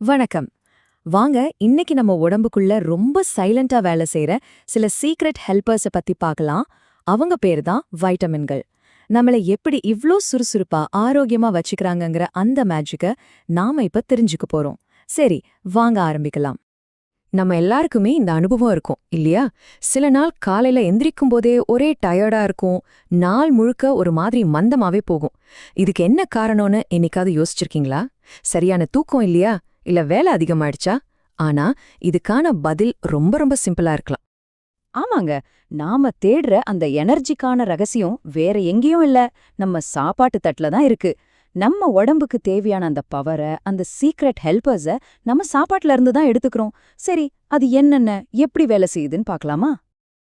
வணக்கம். வாங்க இன்னைக்கு நம்ம உடம்புக்குள்ள ரொம்ப சைலண்டா வேலை செய்யற சில சீக்ரெட் ஹெல்பர்ஸ பத்தி பார்க்கலாம். அவங்க பேர் தான் வைட்டமின்கள் நம்மள எப்படி இவ்ளோ சுறுசுறுப்பா ஆரோக்கியமா வச்சுக்கிறாங்கங்கிற அந்த மேஜிக்க நாம இப்ப தெரிஞ்சுக்க போறோம். சரி வாங்க ஆரம்பிக்கலாம். நம்ம எல்லாருக்குமே இந்த அனுபவம் இருக்கும். இல்லையா? சில நாள் காலையில எந்திரிக்கும் போதே ஒரே டயர்டா இருக்கும். நாள் முழுக்க ஒரு மாதிரி மந்தமாவே போகும். இதுக்கு என்ன காரணம்னு என்னைக்காவது யோசிச்சிருக்கீங்களா? சரியான தூக்கம் இல்லையா? இல்ல வேலை அதிகமாயிடுச்சா? ஆனா இதுக்கான பதில் ரொம்ப ரொம்ப சிம்பிளா இருக்கலாம். ஆமாங்க. நாம தேடுற அந்த எனர்ஜிக்கான ரகசியம் வேற எங்கேயும் இல்ல. நம்ம சாப்பாட்டு தட்டுல தான் இருக்கு. நம்ம உடம்புக்கு தேவையான அந்த பவரை அந்த சீக்ரெட் ஹெல்பர்ஸ நம்ம சாப்பாட்டுல இருந்து தான் எடுத்துக்கிறோம். சரி அது என்னென்ன எப்படி வேலை செய்யுதுன்னு பார்க்கலாமா?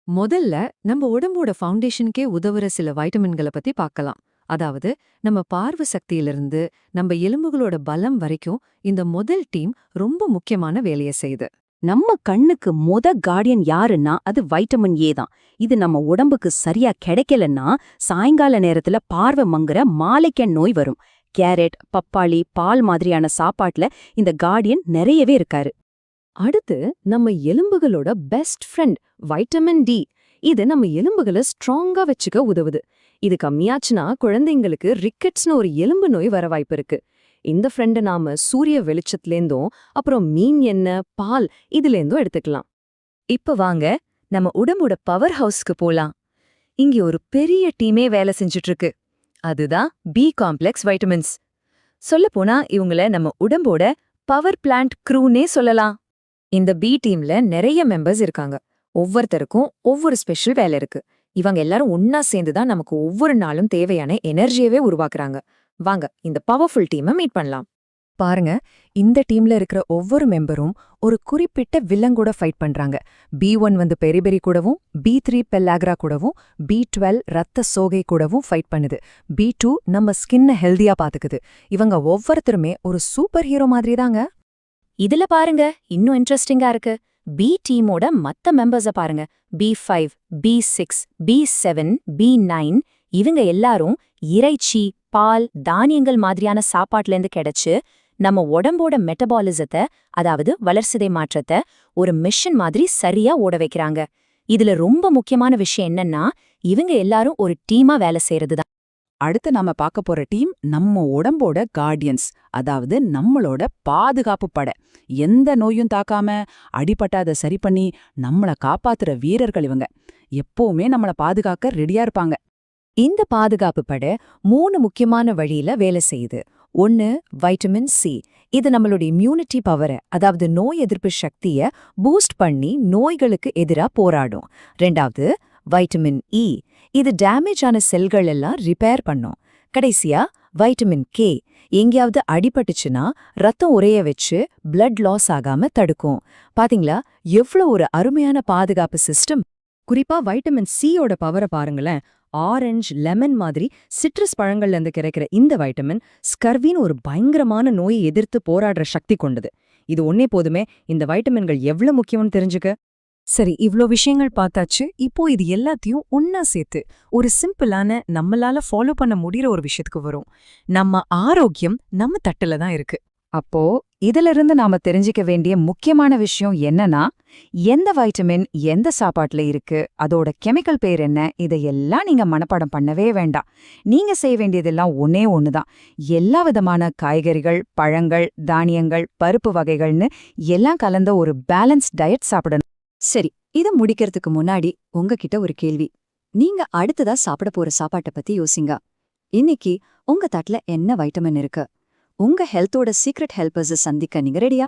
முதல்ல நம்ம உடம்போட ஃபவுண்டேஷனுக்கே உதவுற சில வைட்டமின்களை பத்தி பார்க்கலாம். அதாவது நம்ம பார்வை சக்தியிலிருந்து நம்ம எலும்புகளோட பலம் வரைக்கும் இந்த முதல் டீம் ரொம்ப முக்கியமான வேலையை செய்யுது. நம்ம கண்ணுக்கு முத கார்டியன் யாருன்னா அது வைட்டமின் ஏ தான். இது நம்ம உடம்புக்கு சரியா கிடைக்கலன்னா சாயங்கால நேரத்துல பார்வை மங்குற மாலைக்கண் நோய் வரும். கேரட் பப்பாளி பால் மாதிரியான சாப்பாட்டுல இந்த கார்டியன் நிறையவே இருக்காரு. அடுத்து நம்ம எலும்புகளோட பெஸ்ட் ஃப்ரெண்ட் வைட்டமின் டி இது நம்ம எலும்புகளை ஸ்ட்ராங்கா வச்சுக்க உதவுது. இது கம்மியாச்சுன்னா குழந்தைங்களுக்கு ரிக்கெட்ஸ்னு ஒரு எலும்பு நோய் வர வாய்ப்பு இருக்கு. இந்த ஃப்ரெண்டை நாம சூரிய வெளிச்சத்துலேருந்தும் அப்புறம் மீன் எண்ணெய் பால் இதுலேருந்தும் எடுத்துக்கலாம். இப்ப வாங்க நம்ம உடம்போட பவர் ஹவுஸ்க்கு போலாம். இங்க ஒரு பெரிய டீமே வேலை செஞ்சுட்டு இருக்கு. அதுதான் பி காம்ப்ளெக்ஸ் வைட்டமின்ஸ் சொல்லப்போனா இவங்கள நம்ம உடம்போட பவர் பிளான்ட் க்ரூனே சொல்லலாம். இந்த பி டீம்ல நிறைய மெம்பர்ஸ் இருக்காங்க. ஒவ்வொருத்தருக்கும் ஒவ்வொரு ஸ்பெஷல் வேலை இருக்கு. இவங்க எல்லாரும் ஒன்னா சேர்ந்து தான் நமக்கு ஒவ்வொரு நாளும் தேவையான எனர்ஜியவே உருவாக்குறாங்க. வாங்க இந்த பவர்ஃபுல் டீமை மீட் பண்ணலாம். பாருங்க இந்த டீம்ல இருக்கிற ஒவ்வொரு மெம்பரும் ஒரு குறிப்பிட்ட வில்லங்கூட ஃபைட் பண்றாங்க. பி ஒன் வந்து பெரிபெரி கூடவும் பி த்ரீ பெல்லாக்ரா கூடவும் பி டுவெல் ரத்த சோகை கூடவும் ஃபைட் பண்ணுது. பி டூ நம்ம ஸ்கின்னை ஹெல்தியா பாத்துக்குது. இவங்க ஒவ்வொருத்தருமே ஒரு சூப்பர் ஹீரோ மாதிரி தாங்க. இதுல பாருங்க இன்னும் இன்ட்ரெஸ்டிங்கா இருக்கு. பி டீமோட மத்த மெம்பர்ஸ பாருங்க. B five B six B seven B nine இவங்க எல்லாரும் இறைச்சி பால் தானியங்கள் மாதிரியான சாப்பாட்டுலேருந்து கிடைச்சு நம்ம உடம்போட மெட்டபாலிசத்தை அதாவது வளர்சிதை மாற்றத்தை ஒரு மிஷன் மாதிரி சரியா ஓட வைக்கிறாங்க. இதுல ரொம்ப முக்கியமான விஷயம் என்னன்னா இவங்க எல்லாரும் ஒரு டீமா வேலை செய்யறது தான் அடுத்து நாம பார்க்க போற டீம் நம்ம உடம்போட கார்டியன்ஸ் அதாவது நம்மளோட பாதுகாப்பு படை. எந்த நோயும் தாக்காம அடிபட்டாத சரி பண்ணி நம்மள காப்பாத்துற வீரர்கள் இவங்க. எப்பவுமே நம்மள பாதுகாக்க ரெடியா இருப்பாங்க. இந்த பாதுகாப்பு படை மூணு முக்கியமான வழியில வேலை செய்யுது. ஒன்னு வைட்டமின் சி இது நம்மளோட இம்யூனிட்டி பவரை அதாவது நோய் எதிர்ப்பு சக்திய பூஸ்ட் பண்ணி நோய்களுக்கு எதிரா போராடும். ரெண்டாவது வைட்டமின் இ e. இது டேமேஜ் ஆன செல்கள் எல்லாம் ரிப்பேர் பண்ணும். கடைசியா வைட்டமின் கே எங்கேயாவது அடிபட்டுச்சுன்னா ரத்தம் உரைய வச்சு பிளட் லாஸ் ஆகாம தடுக்கும். பாத்தீங்களா? எவ்வளோ ஒரு அருமையான பாதுகாப்பு சிஸ்டம் குறிப்பா வைட்டமின் சியோட பவரை பாருங்களேன். ஆரஞ்சு லெமன் மாதிரி சிட்ரஸ் பழங்கள்ல இருந்து கிடைக்கிற இந்த வைட்டமின் ஸ்கர்வின்னு ஒரு பயங்கரமான நோயை எதிர்த்து போராடுற சக்தி கொண்டது. இது ஒன்னே போதுமே இந்த வைட்டமின்கள் எவ்வளவு முக்கியம்னு தெரிஞ்சுக்க? சரி இவ்ளோ விஷயங்கள் பார்த்தாச்சு. இப்போ இது எல்லாத்தையும் ஒன்னா சேர்த்து ஒரு சிம்பிளான நம்மளால ஃபாலோ பண்ண முடியற ஒரு விஷயத்துக்கு வரும். நம்ம ஆரோக்கியம் நம்ம தட்டுல தான் இருக்கு. அப்போ இதிலிருந்து நாம தெரிஞ்சிக்க வேண்டிய முக்கியமான விஷயம் என்னன்னா எந்த வைட்டமின் எந்த சாப்பாட்டுல இருக்கு அதோட கெமிக்கல் பேர் என்ன இதையெல்லாம் நீங்க மனப்பாடம் பண்ணவே வேண்டாம். நீங்க செய்ய வேண்டியதெல்லாம் ஒன்னே ஒண்ணுதான். எல்லா விதமான காய்கறிகள் பழங்கள் தானியங்கள் பருப்பு வகைகள்னு எல்லாம் கலந்த ஒரு பேலன்ஸ் டயட் சாப்பிடணும். சரி இத முடிக்கிறதுக்கு முன்னாடி உங்ககிட்ட ஒரு கேள்வி. நீங்க அடுத்ததா சாப்பிட போற சாப்பாட்டை பத்தி யோசிங்க. இன்னைக்கு உங்க தட்டுல என்ன வைட்டமின் இருக்கு? உங்க ஹெல்த்தோட சீக்ரெட் ஹெல்பர்ஸை சந்திக்க நீங்க ரெடியா